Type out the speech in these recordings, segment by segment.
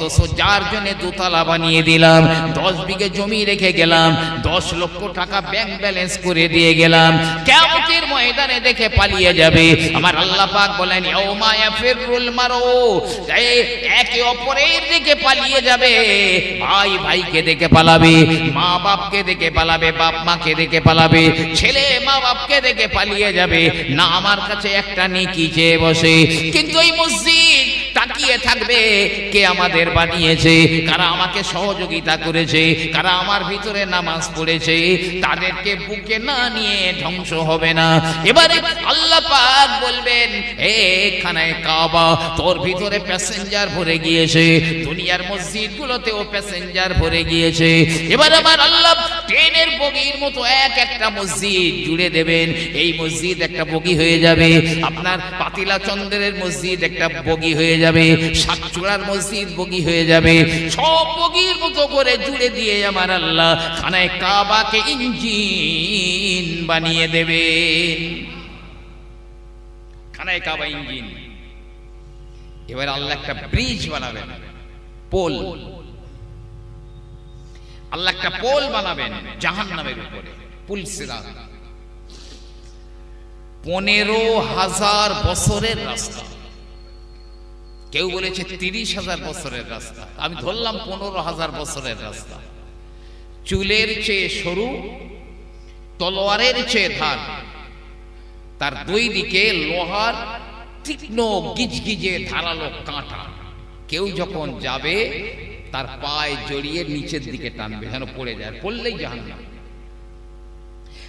অথচ যার বানিয়ে দিলাম, দশ বিঘে জমি রেখে গেলাম, দশ লক্ষ টাকা ব্যাংক ব্যালেন্স করে দিয়ে গেলাম। কেমতের ময়দানে দেখে পালিয়ে যাবে। আমার আল্লাহ বলেন ইয়ৌমা ইয়াফিরুল মারু এই একে অপরের দিকে পালিয়ে যাবে। ভাই ভাইকে দেখে পালাবে, মা বাপকে দেখে পালাবে, বাপ মাকে দেখে পালাবে, ছেলে মা বাপকে দেখে পালিয়ে যাবে। না, আমার কাছে একটা নেকি চেয়ে বসে। কিন্তু এই মসজিদ তাকিয়ে থাকবে কে আমাদের বানিয়েছে, কারা আমাকে সহযোগিতা করেছে, কারা আমার ভিতরে নামাজ পড়েছে, তাদেরকে বুকে না নিয়ে ধ্বংস হবে না। এবারে আল্লাহ পাক বলবেন, এ খানায় কাবা, তোর ভিতরে প্যাসেঞ্জার ভরে গিয়েছে, দুনিয়ার মসজিদ গুলোতেও প্যাসেঞ্জার ভরে গিয়েছে। এবার আমার আল্লাহ ট্রেনের বগির মতো এক একটা মসজিদ জুড়ে দেবেন। এই মসজিদ একটা বগি হয়ে যাবে। আপনার পাতিলা চন্দ্রের মসজিদ একটা বগি হয়ে যাবে সাতচূড়ার মসজিদ বগি হয়ে যাবে, সব বগির মতো করে জুড়ে দিয়ে আমার আল্লাহ খানায় কাবাকে ইঞ্জিন বানিয়ে দেবেন। খানায় কাবা ইঞ্জিন। এবার আল্লাহ একটা ব্রিজ বানাবেন, পোল। আল্লাহ একটা পোল বানাবেন জাহান নামের উপরে, পুল সিরাত। পনেরো হাজার বছরের রাস্তা। কেউ বলেছে তিরিশ হাজার বছরের রাস্তা। আমি ধরলাম পনেরো হাজার বছরের রাস্তা। চুলের চেয়ে সরু, তলোয়ারের চেয়ে ধান তার দুই দিকে লোহার তীক্ষ্ণ গিজগিজে ধারালো কাঁটা। কেউ যখন যাবে, তার পায়ে জড়িয়ে নিচের দিকে টানবে, যেন পড়ে যায়। পড়লেই জাহান্নাম।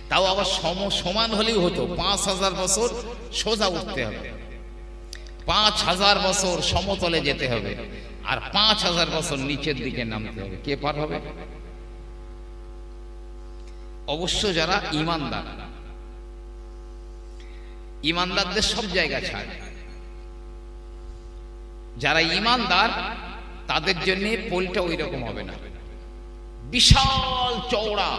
তাও আবার সম, সমান হলেই হতো, পাঁচ হাজার বছর সোজা উঠতে হবে। পাঁচ হাজার বছর সমতলে যেতে হবে আর পাঁচ হাজার বছর নিচের দিকে নামতে হবে। কে পার হবে? অবশ্য যারা ইমানদার, ইমানদারদের সব জায়গা ছাড়। যারা ইমানদার, তাদের জন্য পোলটা ওই রকম হবে না। বিশাল চওড়া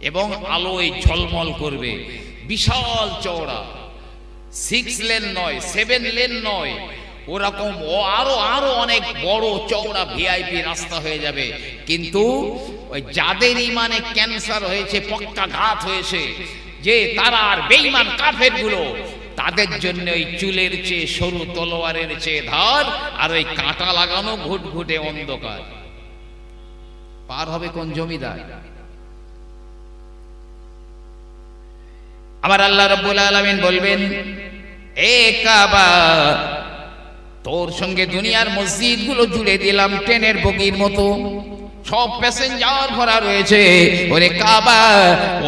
এবং আলোয় ঝলমল করবে। বিশাল চওড়া। সিক্স লেন নয় সেভেন লেন নয়। ওরকম আরও আরও অনেক বড় চওড়া ভিআইপি রাস্তা হয়ে যাবে। কিন্তু ওই যাদের ইমানে ক্যান্সার হয়েছে পক্কা ঘাত হয়েছে, যে তারা আর বেইমান কাফেরগুলো তাদের জন্য ওই চুলের চেয়ে, সরু তলোয়ারের চেয়ে ধার আর ওই কাঁটা লাগানো ঘুটঘুটে অন্ধকার। পার হবে কোন জমিদার? আবার আল্লাহ রব্বুল আলামিন বলবেন এ কাবা তোর সঙ্গে দুনিয়ার মসজিদগুলো জুড়ে দিলাম ট্রেনের বগির মতো। সব প্যাসেঞ্জার ভরা রয়েছে। ওরে কাবা,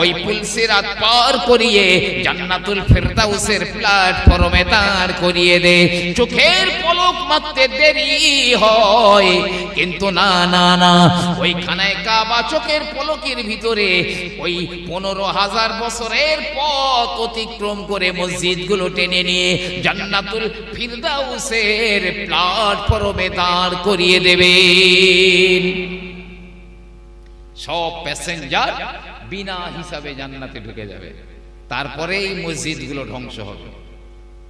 ওই পুলসিরাত পার করিয়ে জান্নাতুল ফেরদাউসের প্ল্যাটফর্মে তার করিয়ে দে। চোখের পলক মারতে দেরি হয়, কিন্তু না না না ওই খানায় কাবা চোখের পলকের ভিতরে ওই পনেরো হাজার বছরের পথ অতিক্রম করে মসজিদগুলো টেনে নিয়ে জান্নাতুল ফিরদাউসের প্ল্যাটফর্মে দাঁড় করিয়ে দেবেন। সব প্যাসেঞ্জার বিনা হিসাবে জান্নাতে ঢুকে যাবে। তারপরে এই মসজিদগুলো ধ্বংস হবে।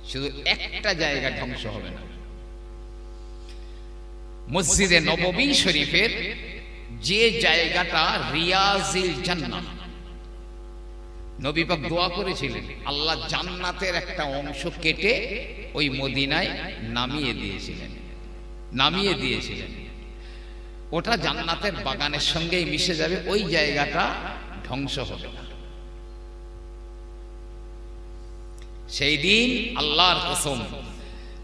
শুধু একটা জায়গা ধ্বংস হবে না। মসজিদে নববী শরীফের যে জায়গাটা রিয়াজিল জান্নাত নবী পাক দোয়া করেছিলেন, আল্লাহ জান্নাতের একটা অংশ কেটে ওই মদিনায় নামিয়ে দিয়েছিলেন। নামিয়ে দিয়েছিলেন। ওটা জান্নাতের বাগানের সঙ্গেই মিশে যাবে, ওই জায়গাটা ধ্বংস হবে না। সেই দিন আল্লাহর কসম,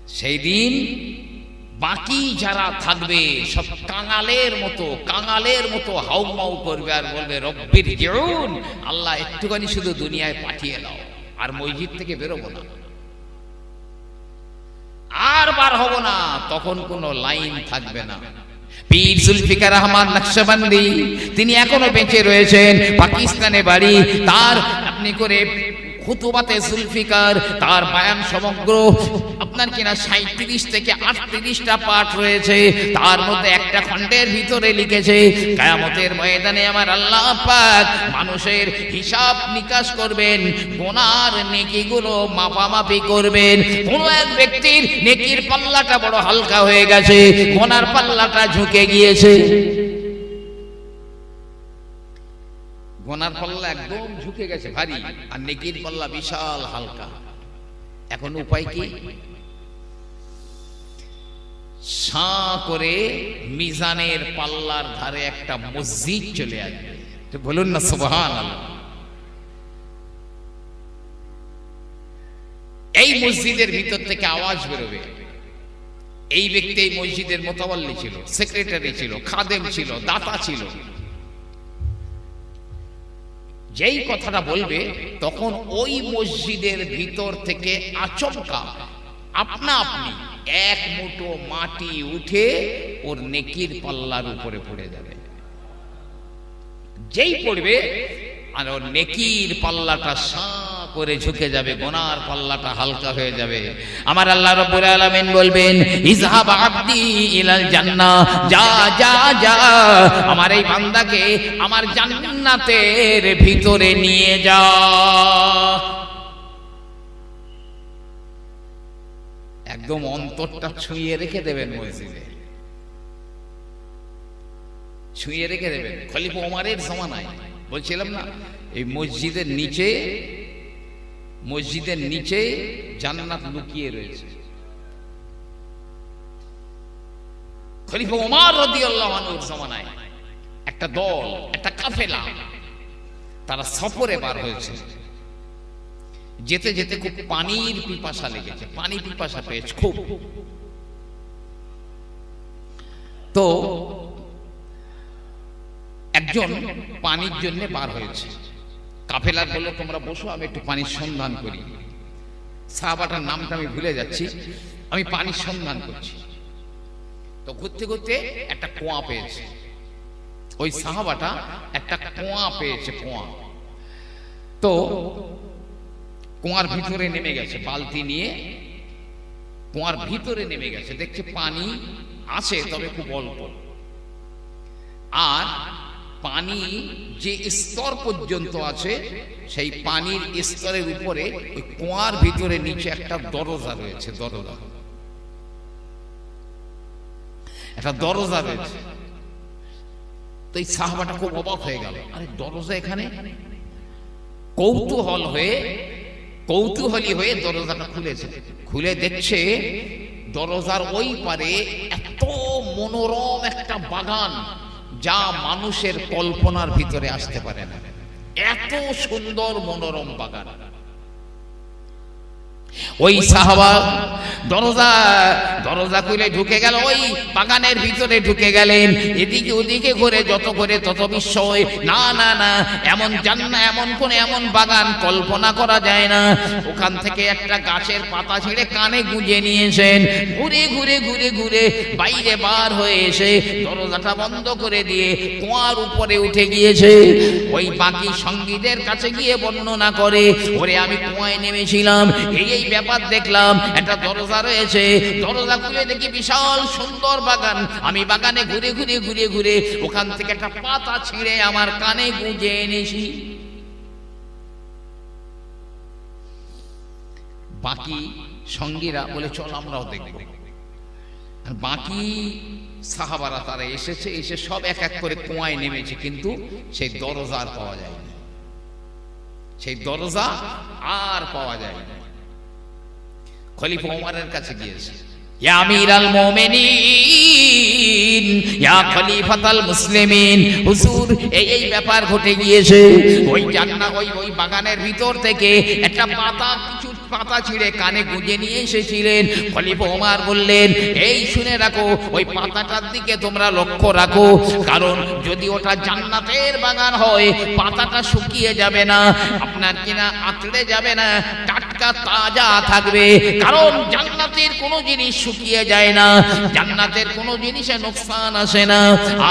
সেই দিন বাকি যারা থাকবে, সব কাঙালের মতো কাঙালের মতো হাউমাউ করবে আর বলবে, রব্বির জেউন, আল্লাহ একটুখানি শুধু দুনিয়ায় পাঠিয়ে দাও, আর মসজিদ থেকে বেরোবো না। আর বার হব না, তখন কোনো লাইন থাকবে না। পীর জুলফিকার রহমান নকশবন্দি তিনি এখনও বেঁচে রয়েছেন। পাকিস্তানে বাড়ি তার আপনি করে খুতুবাতে জুলফিকার, তার বায়ান সমগ্র আপনার কিনা সাঁত্রিশ থেকে আটত্রিশটা পাঠ রয়েছে, তার মধ্যে একটা খণ্ডের ভিতরে লিখেছে, কায়ামতের ময়দানে আমার আল্লাহ পাক মানুষের হিসাব নিকাশ করবেন, গোনার নেকিগুলো মাপামাপি করবেন। কোনো এক ব্যক্তির নেকির পাল্লাটা বড় হালকা হয়ে গেছে, গোনার পাল্লাটা ঝুঁকে গিয়েছে। গোনার পাল্লা একদম ঝুঁকে গেছে, ভারী, আর নেকির পাল্লা বিশাল হালকা। এখন উপায় কি? সাঁ করে মিজানের পাল্লার ধারে একটা মসজিদ চলে আসবে। বলুন না সুবহান এই মসজিদের ভিতর থেকে আওয়াজ বেরোবে। এই ব্যক্তি এই মসজিদের মোতাবল্লি ছিল, সেক্রেটারি ছিল, খাদেম ছিল, দাতা ছিল। যেই কথাটা বলবে, তখন ওই মসজিদের ভিতর থেকে আচমকা আপনা আপনি এক মুঠো মাটি উঠে ওর নেকির পাল্লার উপরে পড়ে যাবে। যেই পড়বে আর ওর নেকির পাল্লাটা সাঁ করে ঝুঁকে যাবে, গোনার পাল্লাটা হালকা হয়ে যাবে। আমার আল্লাহ রব্বুল আলামিন বলবেন, ইজহাব আব্দি ইলাল জান্নাহ যা যা যা, আমার এই বান্দাকে আমার জান্নাতের ভিতরে নিয়ে যা। একদম অন্তরটা ছুঁয়ে রেখে দেবেন মসজিদে। ছুঁয়ে রেখে দেবেন। খলিফা ওমারের জমানায়। বলছিলাম না, এই মসজিদের নিচে মসজিদের নিচে জান্নাত লুকিয়ে রয়েছে। খলিফা ওমার রাদিয়াল্লাহু জমানায় একটা দল, একটা কাফেলা, তারা সফরে বার হয়েছে। যেতে যেতে খুব পানির পিপাসা লেগেছে, পানি পিপাসা পেয়েছে খুব। তো একজন পানির জন্য বার হয়েছে। কাফেলার বলল, তোমরা বসো, আমি একটু পানির সন্ধান করি। সাহাবাটার নামটা আমি ভুলে যাচ্ছি। আমি পানির সন্ধান করছি। তো ঘুরতে ঘুরতে একটা কুয়া পেয়েছে। ওই সাহাবাটা একটা কুয়া পেয়েছে, কুয়া। তো কুয়ার ভিতরে নেমে গেছে, বালতি নিয়ে। কুয়ার ভিতরে নেমে গেছে। দেখছে পানি আছে, তবে খুব অল্প। আর পানি যে স্তর পর্যন্ত আছে, সেই পানির স্তরের উপরে ওই কুয়ার ভিতরে নিচে একটা দরজা রয়েছে, দরজা। একটা দরজা রয়েছে। তো এই সাহাবাটা খুব অবাক হয়ে গেল। আরে, দরজা এখানে? কৌতূহল হয়ে, কৌতূহলী হয়ে দরজাটা খুলেছে। খুলে দেখছে দরজার ওই পারে এত মনোরম একটা বাগান। যা মানুষের কল্পনার ভিতরে আসতে পারে না। এত সুন্দর মনোরম বাগান। ওই সাহাবা দরজা দরজা খুলে ঢুকে গেল, ওই বাগানের ভিতরে ঢুকে গেলেন। এদিকে ওদিকে ঘুরে, যত করে তত বিস্ময়। না না না, এমন জান্না, এমন কোন, এমন বাগান কল্পনা করা যায় না। ওখান থেকে একটা গাছের পাতা ছেড়ে কানে গুঁজে নিয়েছেন। ঘুরে ঘুরে ঘুরে ঘুরে বাইরে বার হয়ে এসে দরজাটা বন্ধ করে দিয়ে কুয়ার উপরে উঠে গিয়েছে। ওই বাকি সঙ্গীদের কাছে গিয়ে বর্ণনা করে, ওরে, আমি কুয়ায় নেমেছিলাম। এই এই ব্যাপার দেখলাম, একটা দরজা রয়েছে। দরজা খুলে দেখি বিশাল সুন্দর বাগান। আমি বাগানে ঘুরে ঘুরে ঘুরে ঘুরে ওখান থেকে একটা পাতা ছিঁড়ে আমার কানে গুঁজে এনেছি। বাকি সঙ্গীরা বলে, চল আমরাও দেখব। আর বাকি সাহাবারা তারা এসেছে, এসে সব এক এক করে কুয়ায় নেমেছে, কিন্তু সেই দরজা আর পাওয়া যায় না সেই দরজা আর পাওয়া যায় না খলিফা ওমরের কাছে গিয়েছে। ইয়া আমিরাল মুমিনিন ইয়া খলিফাতাল মুসলিমিন। হুজুর এই এই ব্যাপার ঘটে গিয়েছে। ওই জান্নাত ওই ওই বাগানের ভিতর থেকে একটা পাতা কিছু পাতা ছিঁড়ে কানে গুঁজে নিয়ে এসেছিলেন। খলিফা ওমর বললেন এই শুনে রাখো ওই পাতাটার দিকে তোমরা লক্ষ্য রাখো কারণ যদি ওটা জান্নাতের বাগান হয় পাতাটা শুকিয়ে যাবে না আপনার কিনা আঁতড়ে যাবে না টাটকা তাজা থাকবে। কারণ জান্নাতের কোনো জিনিস শুকিয়ে যায় না। জান্নাতের কোনো জিনিসে নোকসান আসে না।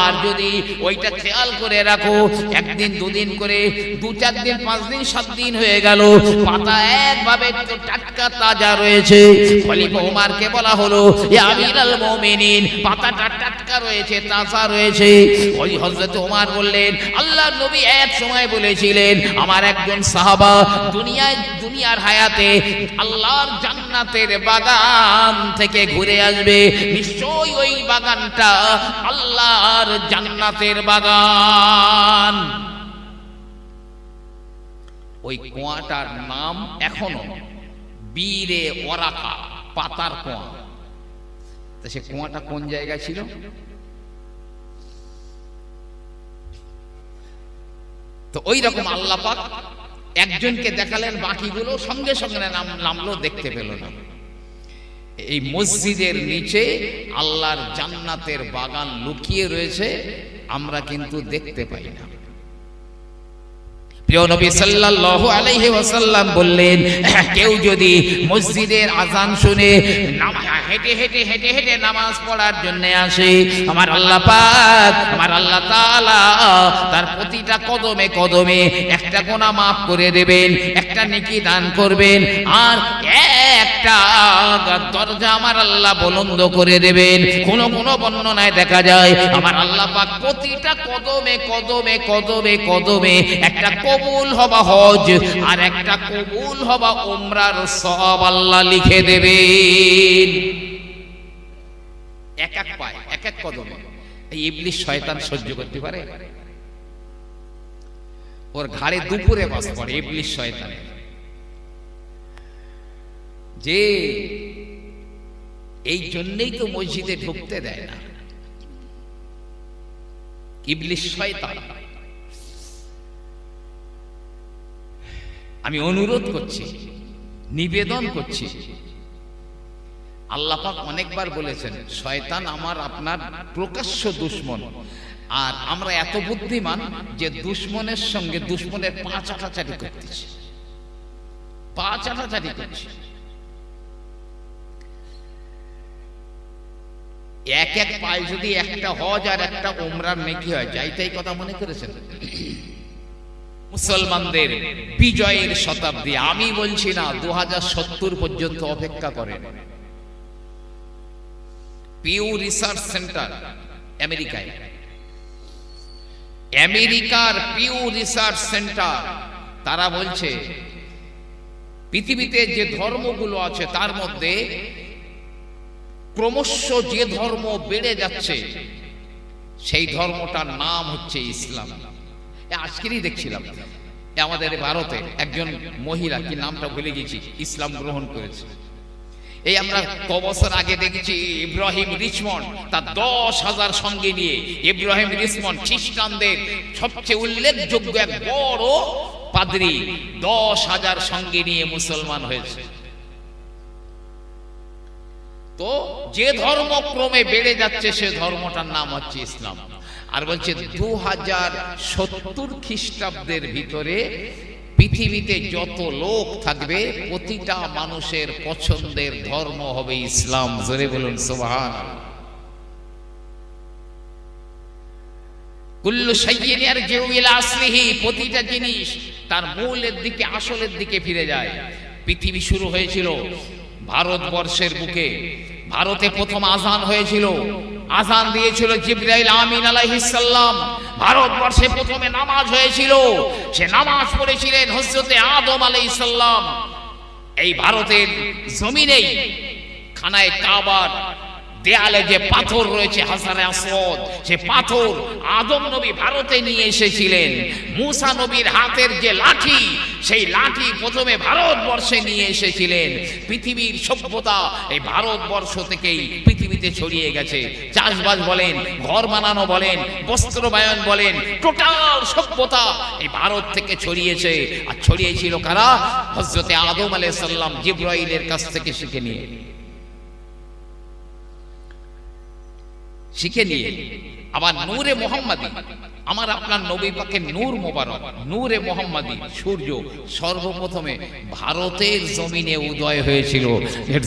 আর যদি ওইটা খেয়াল করে রাখো, একদিন, দুদিন করে, দু চার দিন, পাঁচ দিন, সাত দিন হয়ে গেল। পাতা একভাবে তো টাটকা তাজা রয়েছে। খলিফা ওমারকে বলা হলো, এ আমিরাল মুমিনিন, পাতাটা টাটকা রয়েছে, তাজা রয়েছে। ওই হযরত ওমর বললেন, আল্লাহর নবী এক সময় বলেছিলেন, আমার একজন সাহাবা দুনিয়ায়, দুনিয়ার হায়াতে আল্লাহর জান্নাতের বাগান থেকে ঘুরে আসবে। নিশ্চয়ই ওই বাগানটা আল্লাহর জান্নাতের বাগান। ওই কুয়াটার নাম এখনও বীরে ওরাকা, পাতার কুয়া। তা সে কুয়াটা কোন জায়গায় ছিল? তো ওই রকম আল্লাহ পাক একজনকে দেখালেন, বাকিগুলো সঙ্গে সঙ্গে নাম নামলো, দেখতে পেল না। এই মসজিদের নিচে আল্লাহর জান্নাতের বাগান লুকিয়ে রয়েছে, আমরা কিন্তু দেখতে পাই না। বললেন কেউ যদি মসজিদের আজান শুনে নাম- হেঁটে হেঁটে হেঁটে হেঁটে নামাজ পড়ার জন্য আসে। আমার আল্লাহ পাক, আমার আল্লাহ তাআলা তার প্রতিটা কদমে কদমে একটা গোনা মাফ করে দেবেন, একটা নেকি দান করবেন, আর একটা দরজা আমার আল্লাহ বলন্দ করে দেবেন। কোন কোন বর্ণনায় দেখা যায়, আমার আল্লাহ পাক প্রতিটা কদমে কদমে কদমে কদমে একটা কবুল হবা হজ আর একটা কবুল হবা উমরার সব আল্লাহ লিখে দেবেন। এক এক পায়, এক এক কদমে। এই ইবলিশ শয়তান সহ্য করতে পারে? ওর ঘাড়ে দুপুরে বাস পড়ে ইবলিশ শয়তান। যে এই জন্যই তো মসজিদে ঢুকতে দেয় না। ইবলিশ শয়তান। আমি অনুরোধ করছি, নিবেদন করছি আল্লাহ পাক অনেকবার বলেছেন, শয়তান আমার আপনার প্রকাশ্য দুশ্মন। আর আমরা এত বুদ্ধিমান যে দুশ্মনের সঙ্গে দুশ্মনের পা চাটাচাটি করতেছি। পা চাটাচাটি করছি এক এক পায়ে যদি একটা হজ আর একটা ওমরার নেকি হয় যাইটাই কথা মনে করেছেন? মুসলমানদের বিজয়ের শতাব্দী, আমি বলছি না দু হাজার সত্তর পর্যন্ত অপেক্ষা করেন। পিউ রিসার্চ সেন্টার আমেরিকায় আমেরিকার পিউ রিসার্চ সেন্টার তারা বলছে, পৃথিবীতে যে ধর্মগুলো আছে, তার মধ্যে ক্রমশ যে ধর্ম বেড়ে যাচ্ছে, সেই ধর্মটার নাম হচ্ছে ইসলাম। আজকেরই দেখছিলাম। আমাদের ভারতে একজন মহিলা, কি নামটা ভুলে গেছি, ইসলাম গ্রহণ করেছে। এই আমরা ক বছর আগে দেখেছি ইব্রাহিম রিচমন্ড তার দশ হাজার সঙ্গে নিয়ে ইব্রাহিম রিচমন্ড খ্রিস্টানদের সবচেয়ে উল্লেখযোগ্য এক বড় পাদ্রী দশ হাজার সঙ্গে নিয়ে মুসলমান হয়েছে। তো যে ধর্ম ক্রমে বেড়ে যাচ্ছে সে ধর্মটার নাম হচ্ছে ইসলাম। আর বলছে দু হাজার সত্তর খ্রিস্টাব্দের ভিতরে পৃথিবীতে যত লোক থাকবে, প্রতিটা মানুষের পছন্দের ধর্ম হবে ইসলাম। জোরে বলুন সোহান কুল্লু প্রতিটা জিনিস তার মূলের দিকে, আসলের দিকে ফিরে যায়। পৃথিবী শুরু হয়েছিল ভারতবর্ষের বুকে। ভারতে প্রথম আজান হয়েছিল। আজান দিয়েছিল জিব্রাইল আমিন আলাইহিস সালাম। ভারতবর্ষে প্রথমে নামাজ হয়েছিল। সে নামাজ পড়েছিলেন হযরতে আদম আলাইহিস সালাম। এই ভারতের জমিনেই খানায় কাবার দেয়ালে যে পাথর রয়েছে হাসারে আসদ সে পাথর আদম নবী ভারতে নিয়ে এসেছিলেন। মুসা নবীর হাতের যে লাঠি, সেই লাঠি প্রথমে ভারতবর্ষে নিয়ে এসেছিলেন। পৃথিবীর সভ্যতা এই ভারতবর্ষ থেকেই পৃথিবীতে ছড়িয়ে গেছে। চাষবাস বলেন, ঘর বানানো বলেন বস্ত্রবায়ন বলেন, টোটাল সভ্যতা এই ভারত থেকে ছড়িয়েছে। আর ছড়িয়েছিল কারা? হজরতে আদম আলাইহিস সালাম জিব্রাইলের কাছ থেকে শিখে নিয়ে। শিখে নিয়ে। আবার নূরে মোহাম্মদী। আমার আপনার নবী পাকে নূর মোবারক, নূরে মোহাম্মদী, সূর্য সর্বপ্রথমে ভারতের জমিনে উদয় হয়েছিল।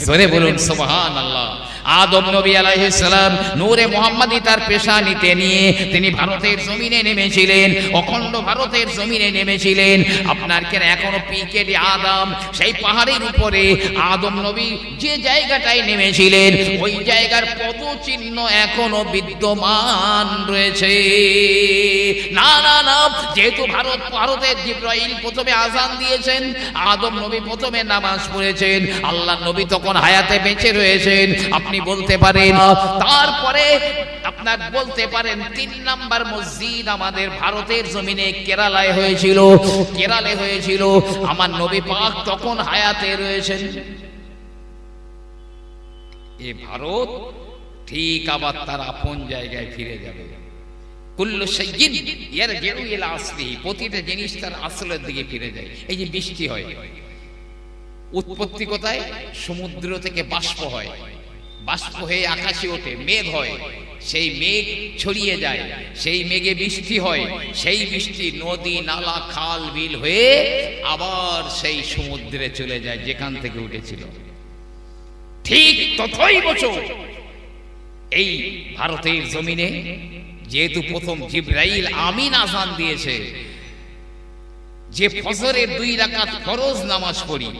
জোরে বলুন সুবহান আল্লাহ আদম নবী আলাইহিস সালাম নূরে মোহাম্মদী তার পেশা নিতে নিয়ে তিনি ভারতের জমিনে নেমেছিলেন, অখণ্ড ভারতের জমিনে নেমেছিলেন। আপনার কেন এখনও পিকেটে আদম? সেই পাহাড়ের উপরে আদম নবী যে জায়গাটায় নেমেছিলেন, ওই জায়গার পদচিহ্ন এখনও বিদ্যমান রয়েছে। না না না, যেহেতু ভারত ভারতের জিব্রাইল প্রথমে আজান দিয়েছেন, আদম নবী প্রথমে নামাজ পড়েছেন, আল্লাহ নবী তখন হায়াতে বেঁচে রয়েছেন। আপনি বলতে পারেন। তারপরে আপনার বলতে পারেন, তিন নাম্বার মসজিদ আমাদের ভারতের জমিনে কেরালায় হয়েছিল, কেরালে হয়েছিল। আমার নবী পাক তখন হায়াতে রয়েছেন। এ ভারত ঠিক আবার তার আপন জায়গায় ফিরে যাবে। কুল্লু সাইয়িন ইয়ারজিউ ইলা আসলিহি প্রতিটা জিনিস তার আসলের দিকে ফিরে যায়। এই যে বৃষ্টি হয়, উৎপত্তি কোথায়? সমুদ্র থেকে বাষ্প হয়। বাষ্প হয়ে আকাশে ওঠে, মেঘ হয়। সেই মেঘ ছড়িয়ে যায়, সেই মেঘে বৃষ্টি হয়, সেই বৃষ্টি নদী, নালা, খাল, বিল হয়ে আবার সেই সমুদ্রে চলে যায়, যেখান থেকে উঠেছিল। ঠিক ততই বছর এই ভারতের জমিনে যেহেতু প্রথম জিব্রাইল আমিন আজান দিয়েছে, যে ফজরের দুই রাকাত ফরজ নামাজ পড়ি,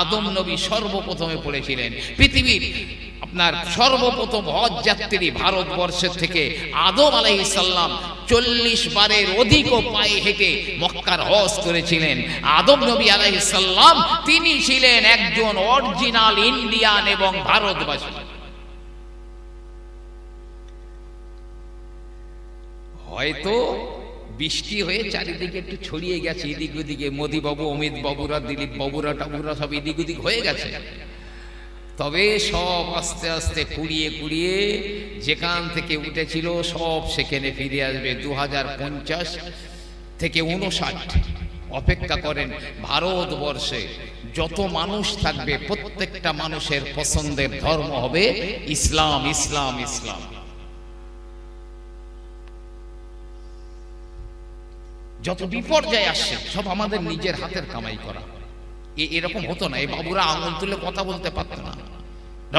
আদম নবী সর্বপ্রথমে পড়েছিলেন। পৃথিবীর আপনার সর্বপ্রথম হজ যাত্রী ভারতবর্ষের থেকে আদম আলাইহিস সাল্লাম চল্লিশ বারের অধিকও পায়ে হেঁটে মক্কার হজ করেছিলেন। আদম নবী আলাইহিস সাল্লাম তিনি ছিলেন একজন অরিজিনাল ইন্ডিয়ান এবং ভারতবাসী। হয়তো বৃষ্টি হয়ে চারিদিকে একটু ছড়িয়ে গেছে, এদিক ওদিকে মোদি বাবু অমিত বাবুরা দিলীপ বাবুরা টাবুরা সব এদিক ওদিক হয়ে গেছে। তবে সব আস্তে আস্তে কুড়িয়ে কুড়িয়ে যেখান থেকে উঠেছিল, সব সেখানে ফিরে আসবে। দু হাজার পঞ্চাশ থেকে উনষাট অপেক্ষা করেন ভারতবর্ষে। যত মানুষ থাকবে, প্রত্যেকটা মানুষের পছন্দের ধর্ম হবে ইসলাম ইসলাম ইসলাম। যত বিপর্যয় আসছে, সব আমাদের নিজের হাতের কামাই করা। এরকম হতো না। এই বাবুরা আঙুল তুলে কথা বলতে পারতো না।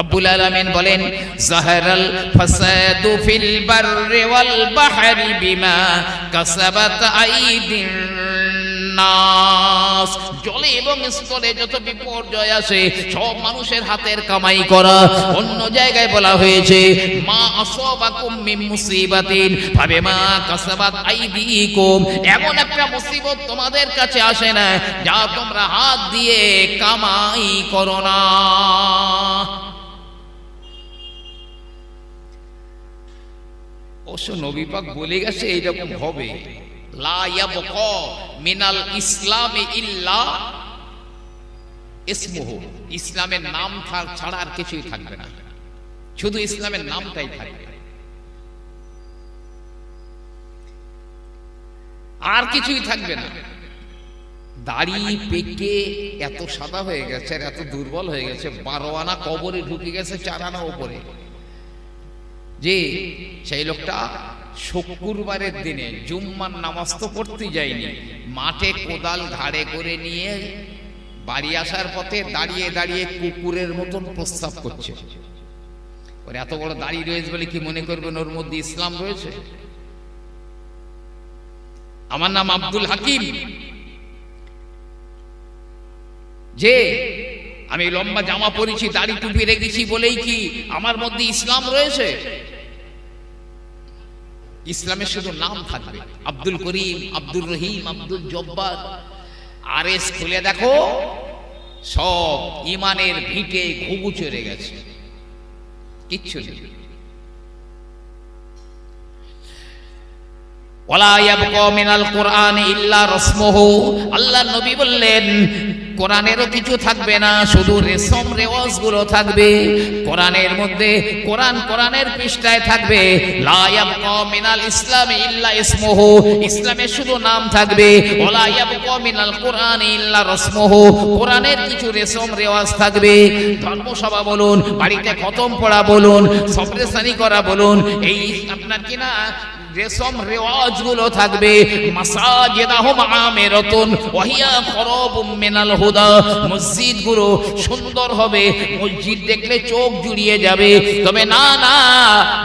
রব্বুল আলামিন বলেন, জাহারাল ফাসাদু ফিল বাররি ওয়াল বাহরি বিমা কাসাবাত আইদিন নাস। জলে এবং স্থলে যত বিপর্যয় আসে সব মানুষের হাতের কামাই করা। অন্য জায়গায় বলা হয়েছে, মা আসাবাকুম মিন মুসিবাতিন, ফাবিমা কাসাবাত আইদিকুম। এমন একটা মুসিবত তোমাদের কাছে আসে না, যা তোমরা হাত দিয়ে কামাই করো না। অবশ্য নবী পাক বলে গেছে, এইরকম হবে। মিনাল ইসলামে ইল্লা ইসলামের নাম ছাড়া আর কিছুই থাকবে না। শুধু ইসলামের নামটাই থাকবে। আর কিছুই থাকবে না। দাড়ি, পেকে এত সাদা হয়ে গেছে আর এত দুর্বল হয়ে গেছে বারো আনা কবরে ঢুকে গেছে চার আনা ওপরে যে সেই লোকটা শুক্রবারের দিনে জুম্মার নামাজ তো পড়তে যায়নি মাঠে কোদাল ঘাড়ে করে নিয়ে বাড়ি আসার পথে দাঁড়িয়ে দাঁড়িয়ে কুকুরের মতন প্রস্তাব করছে। ওর, এত বড় দাড়ি রয়েছে বলে কি মনে করবেন ওর মধ্যে ইসলাম রয়েছে? আমার নাম আব্দুল হাকিম। যে, আমি লম্বা জামা পরেছি, দাড়ি টুপি রেখেছি বলেই কি আমার মধ্যে ইসলাম রয়েছে? ইসলামের শুধু নাম থাকবে। আব্দুল করিম আব্দুল রহিম, আব্দুল জব্বার। আর এস খুলে দেখো, সব ইমানের ভিটে ঘুঘু চড়ে গেছে। কিচ্ছু নেই। আল্লাহ নবী বললেন কোরআনেরও কিছু থাকবে না, শুধু রেশম রেওয়াজগুলো থাকবে। কোরআনের মধ্যে কোরআন কোরআনের পৃষ্ঠায় থাকবে। মিনাল ইসলামে ইল্লা ইসমুহু। ইসলামের শুধু নাম থাকবে। মিনাল কোরআন ইল্লা রসমুহু। কোরআনের কিছু রেশম, রেওয়াজ থাকবে। ধর্মসভা বলুন, বাড়িতে খতম পড়া বলুন সপ্রেসানি করা বলুন, এই আপনার কিনা রেশম রেওয়াজগুলো থাকবে, মাসাজিদাহুম আমিরাতুন, ওয়াহিয়া খরাবুম মিনাল হুদা মসজিদগুলো সুন্দর হবে, মসজিদ দেখলে চোখ জুড়িয়ে যাবে, তবে না না,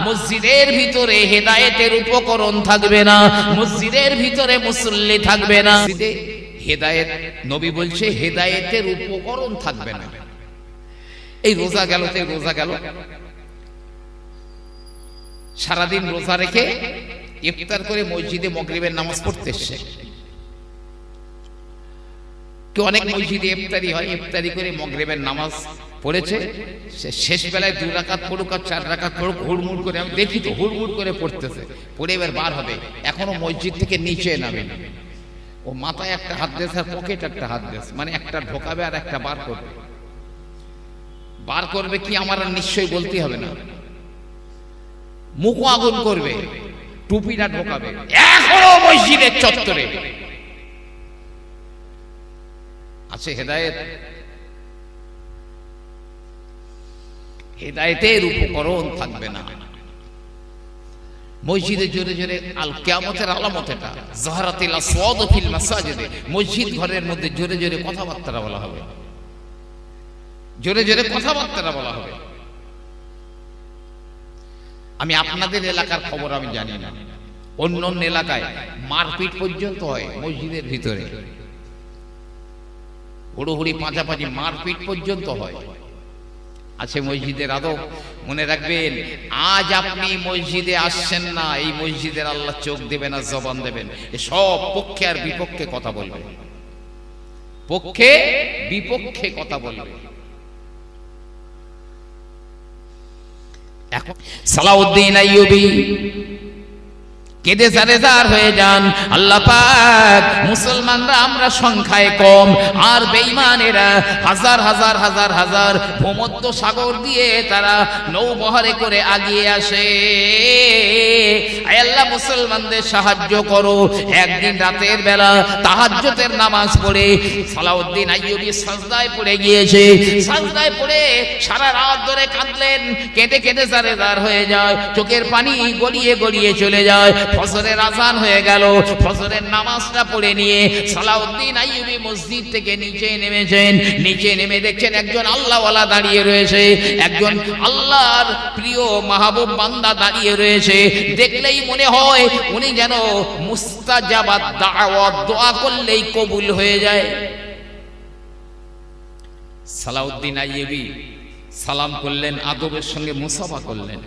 মসজিদের ভিতরে হেদায়েতের উপকরণ থাকবে না, মসজিদের ভিতরে মুসল্লি থাকবে না। হেদায়েত, নবী বলছে হেদায়েতের উপকরণ থাকবে না। এই রোজা গেল রোজা গেল। সারাদিন রোজা রেখে ইফতার করে মসজিদে মগরিবের নামাজ পড়তে এসছে কেউ অনেক মসজিদে ইফতারি হয়, ইফতারি করে মগরিবের নামাজ পড়েছে। শেষ বেলায় দু রাকাত পড়ুক আর চার রাকাত পড়ুক, হুড়মুড় করে, আমি দেখি তো হুড়মুড় করে পড়তেছে, পড়ে এবার বার হবে। এখনও মসজিদ থেকে নিচে নামে ও মাথায় একটা হাত দিয়েছে আর পকেট একটা হাত দিয়েছে মানে একটা ঢোকাবে আর একটা বার করবে। বার করবে কি আমার আর নিশ্চয়ই বলতে হবে না। মুখ আগুন করবে টুপিটা ঢোকাবে। এখনও মসজিদের চত্বরে। আছে হেদায়েত। হেদায়েতের উপকরণ থাকবে না। মসজিদে জোরে জোরে আল কিয়ামতের আলামত এটা। জাহরাতিল আসওয়াদ ফিল মাসাজিদে। মসজিদ ঘরের মধ্যে জোরে জোরে কথাবার্তা বলা হবে। জোরে জোরে কথাবার্তা বলা হবে। আমি আপনাদের এলাকার খবর আমি জানি না। অন্য অন্য এলাকায় মারপিট পর্যন্ত হয় মসজিদের ভিতরে। হুড়োহুড়ি পাঁচাপাঁচি মারপিট পর্যন্ত হয়। আছে মসজিদের আদব। মনে রাখবেন, আজ আপনি মসজিদে আসছেন না, এই মসজিদের আল্লাহ চোখ দেবেন আর জবান দেবেন। সব পক্ষে আর বিপক্ষে কথা বলবে। পক্ষে বিপক্ষে কথা বলবে। সালাউদ্দিন আইয়ুবী কেঁদে সারেদার হয়ে যান। আল্লাহ পাক মুসলমানরা আমরা সংখ্যায় কম, আর বেঈমানেরা হাজার হাজার হাজার হাজার ভূমধ্য সাগর দিয়ে তারা নৌবহরে করে আগিয়ে আসে। আল্লাহ, মুসলমানদের সাহায্য করো। একদিন রাতের বেলা তাহাজ্জুদের নামাজ পড়ে সালাউদ্দিন আইয়ুবী সাজদায় পড়ে গিয়েছে। সাজদায় পড়ে সারা রাত ধরে কাঁদলেন। কেঁদে কেঁদে সারেদার হয়ে যায়। চোখের পানি গড়িয়ে গড়িয়ে চলে যায়। ফজরের আজান হয়ে গেল। ফজরের নামাজটা পড়ে নিয়ে সালাউদ্দিন আইয়ুবী মসজিদ থেকে নিচে নেমেছেন। নিচে নেমে দেখছেন একজন আল্লাহওয়ালা দাঁড়িয়ে রয়েছে। একজন আল্লাহর প্রিয় মাহবুব বান্দা দাঁড়িয়ে রয়েছে। দেখলেই মনে হয় উনি যেন মুস্তাজাবাদ দাওয়াত দোয়া করলেই কবুল হয়ে যায়। সালাউদ্দিন আইয়ুবী সালাম করলেন, আদবের সঙ্গে মুসাফা করলেন।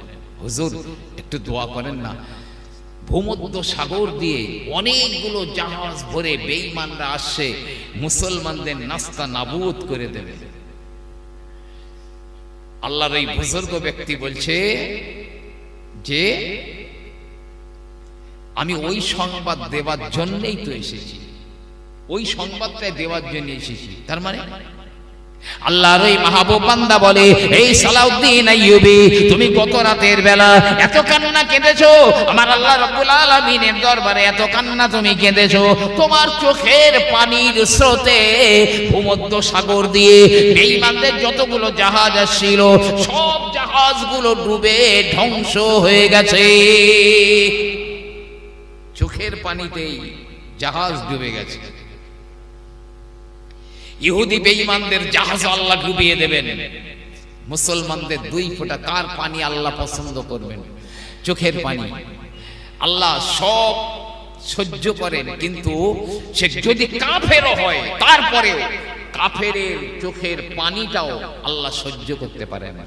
হুজুর, একটু দোয়া করেন না। ভূমধ্য সাগর দিয়ে অনেকগুলো জাহাজ ভরে বেঈমানরা আসছে, মুসলমানদের নাস্তা নাবুদ করে দেবে। আল্লাহর এই বুজুর্গ ব্যক্তি বলছে যে, আমি ওই সংবাদ দেওয়ার জন্যই তো এসেছি। ওই সংবাদটাই দেওয়ার জন্য এসেছি। তার মানে আল্লাহর ওই বলে, এই সালাউদ্দিন আইয়ুবী, তুমি রাতের বেলা এত কান্না কেঁদেছো? আমার আল্লাহ রাব্বুল দরবারে এত কান্না তুমি কেঁদেছো? তোমার চোখের পানির স্রোতে ভূমধ্য সাগর দিয়ে যতগুলো জাহাজ আসছিল, সব জাহাজগুলো ডুবে ধ্বংস হয়ে গেছে। চোখের পানিতেই জাহাজ ডুবে গেছে। ইহুদি বেঈমানদের জাহাজ আল্লাহ ডুবিয়ে দেবেন। মুসলমানদের দুই ফোঁটা কার পানি আল্লাহ পছন্দ করবেন। চোখের পানি। আল্লাহ সব সহ্য করেন, কিন্তু সে যদি কাফেরও হয়, তারপরেও কাফের চোখের পানিটাও আল্লাহ সহ্য করতে পারে না।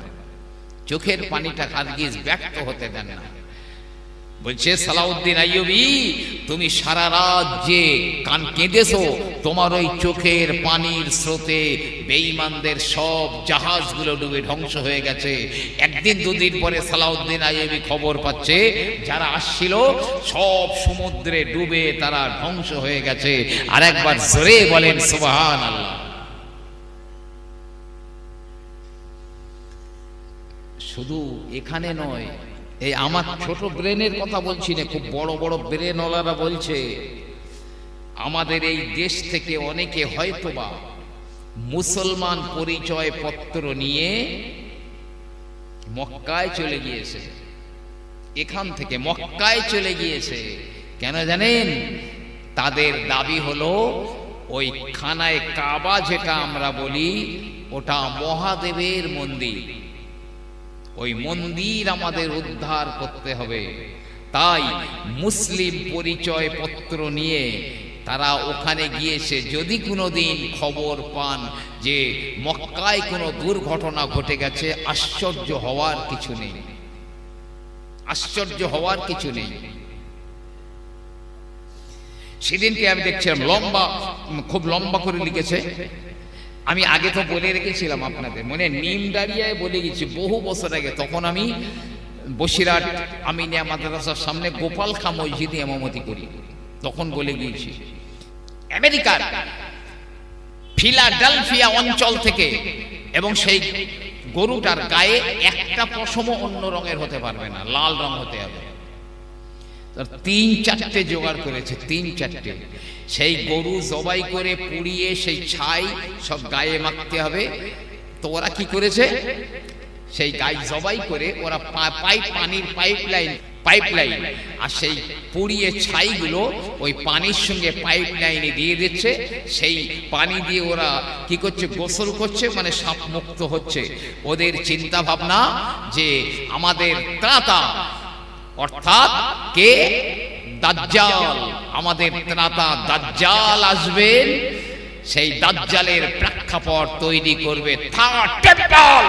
চোখের পানিটা কারগিজ ব্যক্ত হতে দেন না। বলছে সালাউদ্দিন আইয়ুবী, তুমি সারা রাত যে কান কেঁদেছো তোমার ওই চোখের পানির স্রোতে বেঈমানদের সব জাহাজগুলো ডুবে ধ্বংস হয়ে গেছে। একদিন, দুদিন পরে সালাউদ্দিন আইবি খবর পাচ্ছে, যারা আসছিল, সব সমুদ্রে ডুবে তারা ধ্বংস হয়ে গেছে। আর একবার জোরে বলেন সুবাহান আল্লাহ শুধু এখানে নয়, এই আমার ছোট ব্রেনের কথা বলছি না, খুব বড় বড় ব্রেনওয়ালারা বলছে। আমাদের এই দেশ থেকে অনেকে হয়তোবা মুসলমান পরিচয় পত্র নিয়ে মক্কায় চলে গিয়েছে। এখান থেকে মক্কায় চলে গিয়েছে। কেন জানেন? তাদের দাবি হলো, ওই খানায় কাবা যেটা আমরা বলি, ওটা মহাদেবের মন্দির। ওই মন্দির আমাদের উদ্ধার করতে হবে। তাই মুসলিম পরিচয় পত্র নিয়ে তারা ওখানে গিয়েছে। যদি কোনোদিন খবর পান যে মক্কায় কোনো দুর্ঘটনা ঘটে গেছে, আশ্চর্য হওয়ার কিছু নেই। আশ্চর্য হওয়ার কিছু নেই। সেদিনকে আমি দেখছিলাম, লম্বা, খুব লম্বা করে লিখেছে। আমি আগে তো বলে রেখেছিলাম আপনাদের, মনে নিম দাঁড়িয়ায় বলে গেছি, বহু বছর আগে। তখন আমি বসিরহাট আমিনিয়া মাদ্রাসার সামনে গোপাল খা মসজিদে এমামতি করি। তখন বলে গিয়েছি আমেরিকার ফিলাডেলফিয়া অঞ্চল থেকে এবং সেই গরুটার গায়ে একটা পশম অন্য রঙের হতে পারবে না, লাল রং হতে হবে। তিন চারটে জোগাড় করেছে, তিন চারটে। সেই গরু জবাই করে পুড়িয়ে সেই ছাই সব গায়ে মাখতে হবে। তো ওরা কি করেছে? সেই গাই জবাই করে ওরা পাইপ পানির পাইপ লাইন পাইপ লাইন আর সেই পুড়িয়ে ছাইগুলো ওই পানির সঙ্গে পাইপ লাইনে দিয়ে দিচ্ছে। সেই পানি দিয়ে ওরা কি করছে? গোসল করছে মানে সাপ মুক্ত হচ্ছে। ওদের চিন্তা ভাবনা যে আমাদের ত্রাতা, অর্থাৎ কে? দাজ্জাল। আমাদের ত্রাতা দাজ্জাল আসবেন। সেই দাজ্জালের প্রেক্ষাপট তৈরি করবে থার্ড টেম্পল